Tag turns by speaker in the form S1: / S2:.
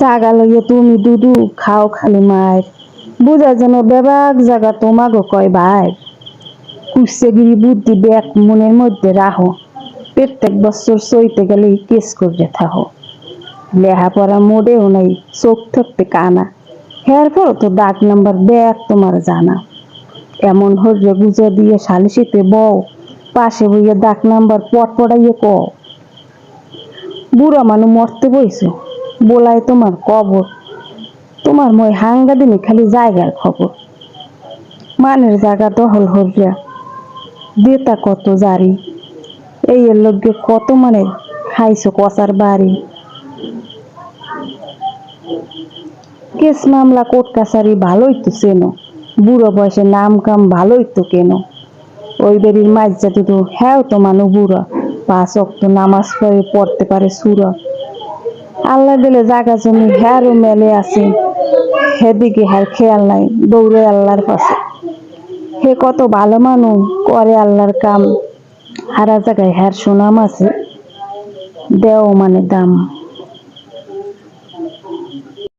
S1: জাগা লইয়ে তুমি দুদু খাও খালি মায়ের। বুঝা যেন বেবাক জাগা তোমাগো কয় ভাই। কুসেগিরি বুদ্ধি ব্যাগ মনের মধ্যে রাখো প্রত্যেক বছর সইতে গেলে কেস করে থাকো লেহাপড়া মোড়েও নাই, চোখ থাকতে কানা। হের পর তো ডাক নাম্বার ব্যাগ তোমার জানা। এমন হরে গুজো দিয়ে সালিশিতে বউ পাশে বইয়ে ডাক নাম্বার পট পড়াইয়ে ক বুড়া মানুষ মরতে বইছো। বলাই তোমার কবর। তোমার মই হাঙ্গা দিনে খালি জায়গার খবর। মানের জায়গা দহল হরিয়া দেতা কত জারি। এই এর লগে কত মানে খাইছো কচার বাড়ি। কেস মামলা কোর্ট কাছারি ভালোই তো চেনো। বুড়ো বয়সে নাম কাম ভালোই তো কেন। ওই বেরির মাঝ জাতি তো হ্যাঁ তো মানু বুড়া। পাঁচ অক্ত নামাজ পড়ে পড়তে পারে সুরা। আল্লাহ দিলে জাগা জমি হ্যার মেলে আছে। হেদিকে হ্যার খেয়াল নাই, দৌড়ে আল্লাহর পাশে হে কত ভালো মানুষ, করে আল্লাহর কাম। হারা জায়গায় হ্যার সুনাম আছে, দেও মানে দাম।